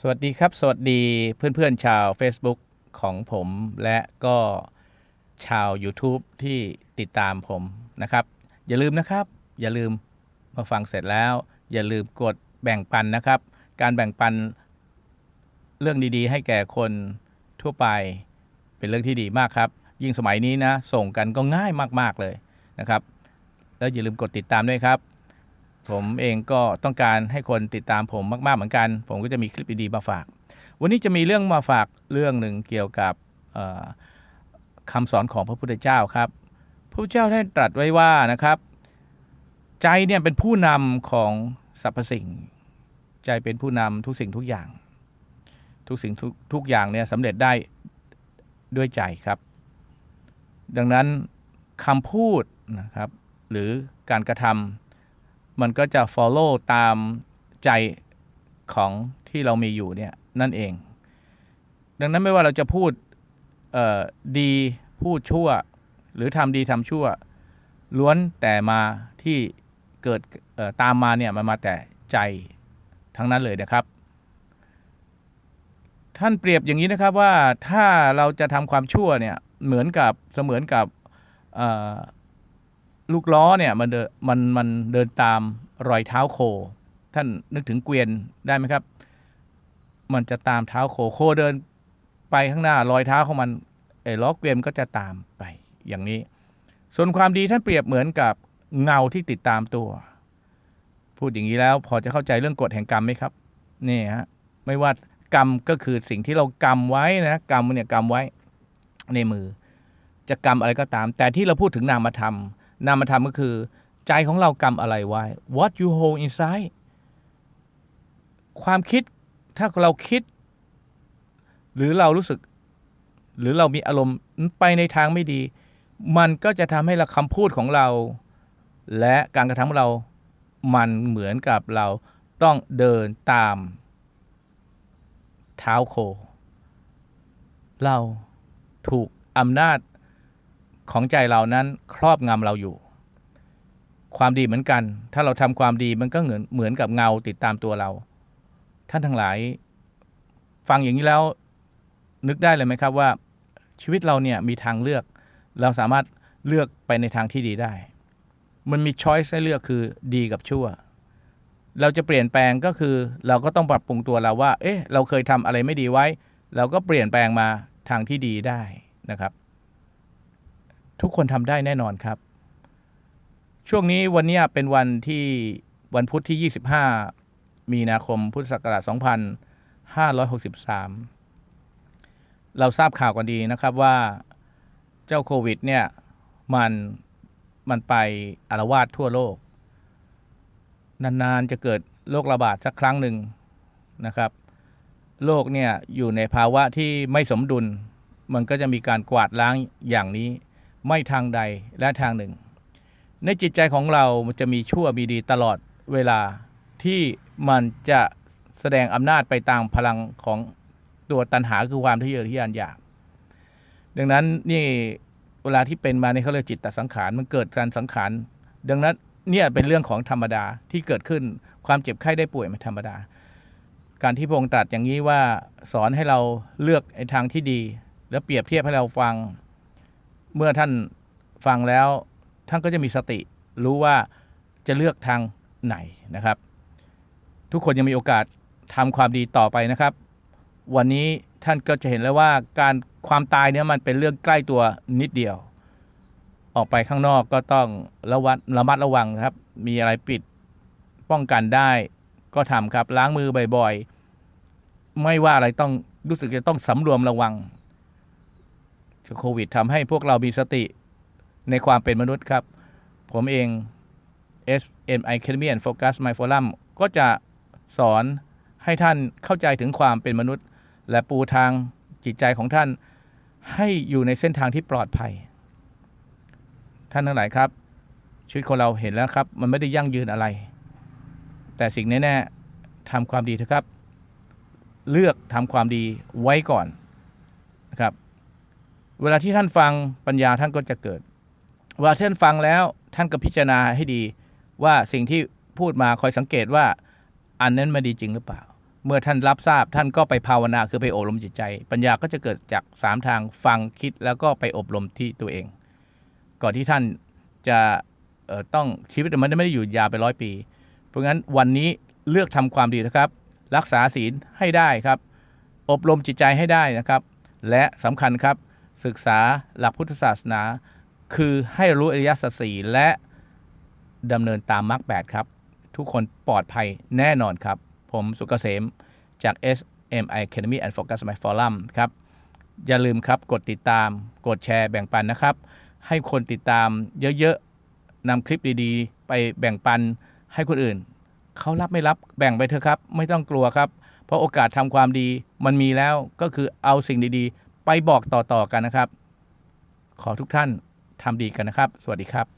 สวัสดีครับ สวัสดีเพื่อนๆชาว Facebook ของผมและก็ชาว YouTube ที่ติดตามผมนะครับ อย่าลืมนะครับ อย่าลืมมาฟังเสร็จแล้ว อย่าลืมกดแบ่งปันนะครับ การแบ่งปันเรื่องดีๆ ให้แก่คนทั่วไปเป็นเรื่องที่ดีมากครับ ยิ่งสมัยนี้นะ ส่งกันก็ง่ายมากๆเลยนะครับ แล้วอย่าลืมกดติดตามด้วยครับ ผมเองก็ต้องการให้คนติดตามผมมากๆเหมือนกัน ผมก็จะมีคลิปดีๆมาฝาก วันนี้จะมีเรื่องมาฝากเรื่องหนึ่งเกี่ยวกับเอ่อคำสอนของพระพุทธเจ้าครับพระพุทธเจ้าได้ตรัสไว้ว่านะครับ ใจเนี่ยเป็นผู้นำของสรรพสิ่ง ใจเป็นผู้นำทุกสิ่งทุกอย่าง ทุกสิ่งทุกทุกอย่างเนี่ยสำเร็จได้ด้วยใจครับ ดังนั้นคำพูดนะครับ หรือการกระทำ มันก็จะ follow ตามใจของที่เรามีอยู่เนี่ยนั่นเอง ดังนั้นไม่ว่าเราจะพูดเอ่อดีพูดชั่ว หรือทำดีทำชั่ว ล้วนแต่มาที่เกิดตามมาเนี่ยมันมาแต่ใจทั้งนั้นเลยนะครับ ท่านเปรียบอย่างนี้นะครับว่าถ้าเราจะทำความชั่วเนี่ยเหมือนกับเสมือนกับ ลูกล้อเนี่ยมันเดินมันมันเดินตามรอยเท้าโค ท่านนึกถึงเกวียนได้ไหมครับ มันจะตามเท้าโคโคเดินไปข้างหน้ารอยเท้าของมันไอ้ล้อเกวียนก็จะตามไปอย่างนี้ ส่วนความดีท่านเปรียบเหมือนกับเงาที่ติดตามตัว พูดอย่างนี้แล้วพอจะเข้าใจเรื่องกฎแห่งกรรมไหมครับนี่ฮะไม่ว่ากรรมก็คือสิ่งที่เรากรรมไว้นะกรรมเนี่ยกรรมไว้ในมือ จะกรรมอะไรก็ตาม แต่ที่เราพูดถึงนามธรรม นามธรรมก็คือ ใจของเรากรรมอะไรไว้ what you hold inside ความคิดถ้าเราคิด หรือเรารู้สึก หรือเรามีอารมณ์ไปในทางไม่ดี มันก็จะทำให้เราคำพูดของเรา และการกระทำของเรา มันเหมือนกับเราต้องเดินตาม เท้าโค เราถูกอำนาจ ของใจเรานั้นครอบงำเราอยู่ ความดีเหมือนกัน ถ้าเราทำความดีมันก็เหมือนเหมือนกับเงาติดตามตัวเรา ท่านทั้งหลาย ฟังอย่างนี้แล้วนึกได้เลยไหมครับว่า ชีวิตเราเนี่ยมีทางเลือก เราสามารถเลือกไปในทางที่ดีได้ มันมีช้อยส์ให้เลือกคือดีกับชั่ว เราจะเปลี่ยนแปลงก็คือเราก็ต้องปรับปรุงตัวเราว่า เอ๊ะ เราเคยทำอะไรไม่ดีไว้ เราก็เปลี่ยนแปลงมาทางที่ดีได้นะครับ ทุกคนทำได้แน่นอนครับ ช่วงนี้วันนี้เป็นวันที่วันพุธที่ 25 มีนาคมพุทธศักราช 2563 เราทราบข่าวกันดีนะครับว่าเจ้าโควิดเนี่ยมันมันไปอารวาสทั่วโลก นานๆจะเกิดโรคระบาดสักครั้งหนึ่งนะครับ โลกเนี่ยอยู่ในภาวะที่ไม่สมดุล มันก็จะมีการกวาดล้างอย่างนี้ ไม่ทางใดและทางหนึ่ง ในจิตใจของเรามันจะมีชั่วมีดีตลอดเวลาที่มันจะแสดงอำนาจไปตามพลังของตัวตันหาคือความทะเยอทะยานอยาก ดังนั้นนี่เวลาที่เป็นมาในเขาเรียกจิตตสังขารมันเกิดการสังขาร ดังนั้นเนี่ยเป็นเรื่องของธรรมดาที่เกิดขึ้นความเจ็บไข้ได้ป่วยมันธรรมดา การที่พระองค์ตรัสอย่างนี้ว่าสอนให้เราเลือกไอ้ทางที่ดี แล้วเปรียบเทียบให้เราฟัง เมื่อท่านฟังแล้วท่านก็จะมีสติรู้ว่าจะเลือกทางไหนนะครับ ทุกคนยังมีโอกาสทำความดีต่อไปนะครับ วันนี้ท่านก็จะเห็นแล้วว่าการความตายเนี่ยมันเป็นเรื่องใกล้ตัวนิดเดียว ออกไปข้างนอกก็ต้องระวัดระมัดระวังครับ มีอะไรปิดป้องกันได้ก็ทำครับล้างมือบ่อยๆ ไม่ว่าอะไรต้องรู้สึกจะต้องสำรวมระวัง โควิดทำให้พวกเรามีสติในความเป็นมนุษย์ครับ ผมเอง SMI Academy and Focus My Forum ก็จะสอนให้ท่านเข้าใจถึงความเป็นมนุษย์ และปูทางจิตใจของท่านให้อยู่ในเส้นทางที่ปลอดภัย ท่านทั้งหลายครับ ชีวิตคนเราเห็นแล้วครับ มันไม่ได้ยั่งยืนอะไร แต่สิ่งแน่ๆทำความดีเถอะครับ เลือกทำความดีไว้ก่อนนะครับ เวลาที่ท่านฟังปัญญาท่านก็จะเกิด เวลาท่านฟังแล้วท่านก็พิจารณาให้ดีว่าสิ่งที่พูดมาคอยสังเกตว่าอันนั้นมันดีจริงหรือเปล่า เมื่อท่านรับทราบท่านก็ไปภาวนาคือไปอบรมจิตใจ ปัญญาก็จะเกิดจากสามทางฟังคิดแล้วก็ไปอบรมที่ตัวเอง ก่อนที่ท่านจะต้องชีวิตมันไม่ได้อยู่ยาวไปร้อยปี เพราะงั้นวันนี้เลือกทำความดีนะครับ รักษาศีลให้ได้ครับ อบรมจิตใจให้ได้นะครับ และสำคัญครับ ศึกษาหลักพุทธศาสนา คือให้รู้อริยสัจสี่และดำเนินตามมรรคแปดครับ ทุกคนปลอดภัยแน่นอนครับ ผมสุกเกษมจาก SMI Academy and Focus My Forum ครับ อย่าลืมครับกดติดตาม กดแชร์แบ่งปันนะครับ ให้คนติดตามเยอะๆนำคลิปดีๆ ไปแบ่งปันให้คนอื่น เขารับไม่รับแบ่งไปเถอะครับ ไม่ต้องกลัวครับ เพราะโอกาสทำความดีมันมีแล้วก็คือเอาสิ่งดีๆ ไปบอกต่อๆกันนะครับ ขอทุกท่านทำดีกันนะครับ สวัสดีครับ